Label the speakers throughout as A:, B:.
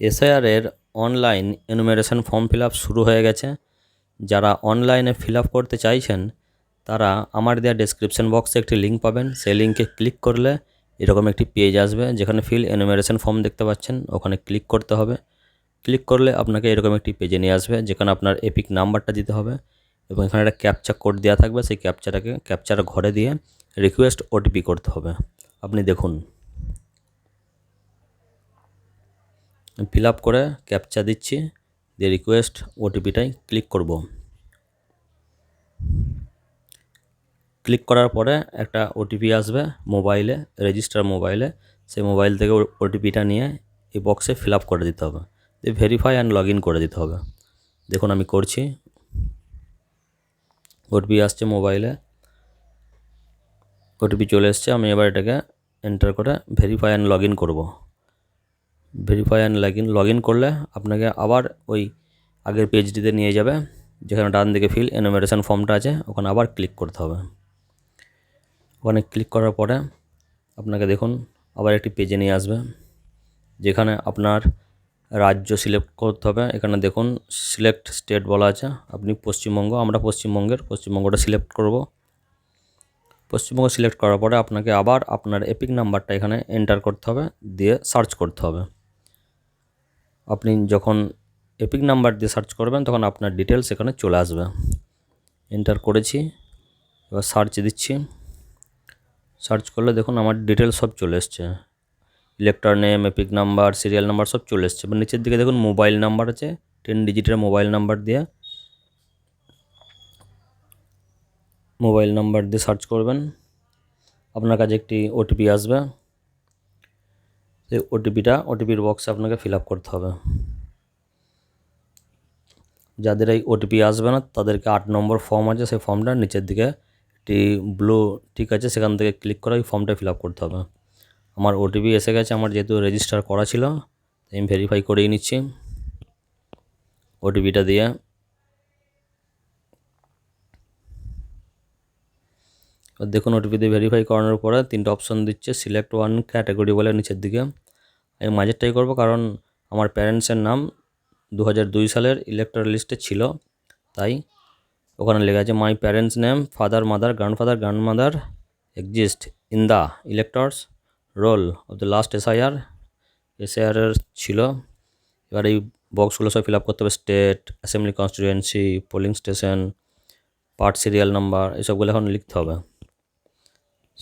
A: এসআইআরের online enumeration form fill শুরু হয়ে গেছে। যারা অনলাইনে ফিল করতে চাইছেন, তারা আমার দেওয়া ডেসক্রিপশন বক্সে একটি লিঙ্ক পাবেন। সেই লিঙ্কে ক্লিক করলে এরকম একটি পেজ আসবে, যেখানে ফিল এনুমেরেশন ফর্ম দেখতে পাচ্ছেন। ওখানে ক্লিক করতে হবে। ক্লিক করলে আপনাকে এরকম একটি পেজে নিয়ে আসবে, যেখানে আপনার এপিক নাম্বারটা দিতে হবে এবং এখানে একটা ক্যাপচা কোড দেওয়া থাকবে। সেই ক্যাপচাটাকে ক্যাপচার ঘরে দিয়ে রিকোয়েস্ট ওটিপি করতে হবে। আপনি দেখুন। ফিল আপ করে ক্যাপচা দিচ্ছি, দিয়ে রিকোয়েস্ট ওটিপিটাই ক্লিক করব। ক্লিক করার পরে একটা ওটিপি আসবে মোবাইলে রেজিস্টার মোবাইলে সেই মোবাইল থেকে ওটিপিটা নিয়ে এই বক্সে ফিল আপ করে দিতে হবে। দিয়ে ভেরিফাই অ্যান্ড লগ ইন করে দিতে হবে। দেখুন আমি করছি। ওটিপি আসছে মোবাইলে ওটিপি চলে এসছে, আমি এবার এটাকে এন্টার করে ভেরিফাই অ্যান্ড লগ ইন করব। Verify and log in log in করলে আপনাকে আবার ওই আগের পেজটিতে নিয়ে যাবে, যেখানে ডান দিকে ফিল এনুমেরেশন ফর্মটা আছে, ওখানে আবার ক্লিক করতে হবে। ওখানে ক্লিক করার পরে আপনাকে দেখুন, আবার একটি পেজে নিয়ে আসবে, যেখানে আপনার রাজ্য সিলেক্ট করতে হবে। এখানে দেখুন সিলেক্ট স্টেট বলা আছে, আপনি পশ্চিমবঙ্গ, আমরা পশ্চিমবঙ্গের, পশ্চিমবঙ্গটা সিলেক্ট করব। পশ্চিমবঙ্গ সিলেক্ট করার পরে আপনাকে আবার আপনার এপিক নাম্বারটা এখানে এন্টার করতে হবে, দিয়ে সার্চ করতে হবে। আপনি যখন এপিক নাম্বার দিয়ে সার্চ করবেন, তখন আপনার ডিটেলস এখানে চলে আসবে। এন্টার করেছি, এবার সার্চ দিচ্ছি। সার্চ করলে দেখুন আমার ডিটেলস সব চলে এসছে। Elector name EPIC number serial number সব চলে এসছে। এবার নিচের দিকে দেখুন মোবাইল নাম্বার আছে টেন ডিজিটের মোবাইল নাম্বার দিয়ে মোবাইল নাম্বার দিয়ে সার্চ করবেন। আপনার কাছে একটি ওটিপি আসবে। সেই ওটিপিটা ওটিপির বক্সে আপনাকে ফিল আপ করতে হবে। যাদের এই ওটিপি আসবে না, তাদেরকে আট নম্বর ফর্ম আছে, সেই ফর্মটা নিচের দিকে একটি ব্লু ঠিক আছে, সেখান থেকে ক্লিক করে ওই ফর্মটা ফিল আপ করতে হবে। আমার ওটিপি এসে গেছে, আমার যেহেতু রেজিস্টার করা ছিল, আমি ভেরিফাই করেই নিচ্ছি। ওটিপিটা দিয়ে দেখুন ওটিপি দিয়ে ভেরিফাই করানোর পরে তিনটে অপশন দিচ্ছে সিলেক্ট ওয়ান ক্যাটাগরি বলে নিচের দিকে। আমি মাঝেরটাই করব কারণ আমার প্যারেন্টসের নাম দু সালের ইলেকট্রাল লিস্টে ছিল, তাই ওখানে লেখা আছে my parents name father mother grandfather grandmother exist in the electors roll of the last SIR এসআইআরের ছিল। এবার এই বক্সগুলো সব ফিল আপ করতে হবে state assembly constituency polling station part serial number এসবগুলো এখন লিখতে হবে।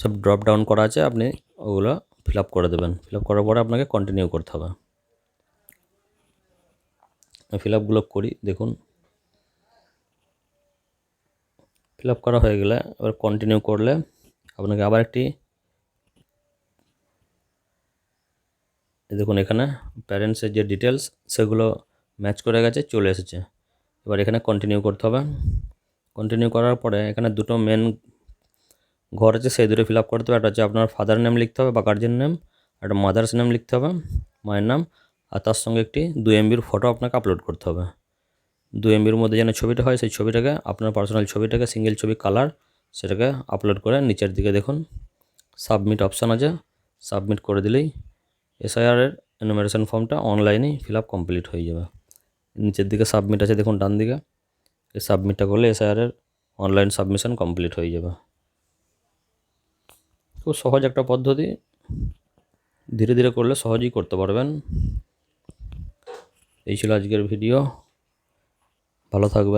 A: সব ড্রপ ডাউন করা আছে, আপনি ওগুলো ফিল আপ করে দেবেন। ফিল আপ করার পরে আপনাকে কন্টিনিউ করতে হবে। ফিল আপগুলো করি, দেখুন। ফিল আপ করা হয়ে গেলে এবার কন্টিনিউ করলে আপনাকে আবার একটি দেখুন এখানে প্যারেন্টসের যে ডিটেলস সেগুলো ম্যাচ করে গেছে, চলে এসেছে। এবার এখানে কন্টিনিউ করতে হবে। কন্টিনিউ করার পরে এখানে দুটো মেন ঘর আছে সেই দুটো ফিল আপ করতে হবে একটা হচ্ছে আপনার ফাদার নেম লিখতে হবে বা গার্জেন নেম একটা মাদার্স নেম লিখতে হবে, মায়ের নাম, আর তার সঙ্গে একটি দু এমবির ফটো আপনাকে আপলোড করতে হবে। দু এমবির মধ্যে যেন ছবিটা হয়, সেই ছবিটাকে, আপনার পার্সোনাল ছবিটাকে সিঙ্গেল ছবি কালার সেটাকে আপলোড করে নিচের দিকে দেখুন। সাবমিট অপশান আছে। সাবমিট করে দিলেই এসআইআরের এনুমেরেশন ফর্মটা অনলাইনেই ফিল আপ কমপ্লিট হয়ে যাবে। নিচের দিকে সাবমিট আছে, দেখুন ডান দিকে। এই সাবমিটটা করলে এসআইআরের অনলাইন সাবমিশন কমপ্লিট হয়ে যাবে। খুব সহজ একটা পদ্ধতি। ধীরে ধীরে করলে সহজেই করতে পারবেন। এই ছিল আজকের ভিডিও। ভালো থাকবেন।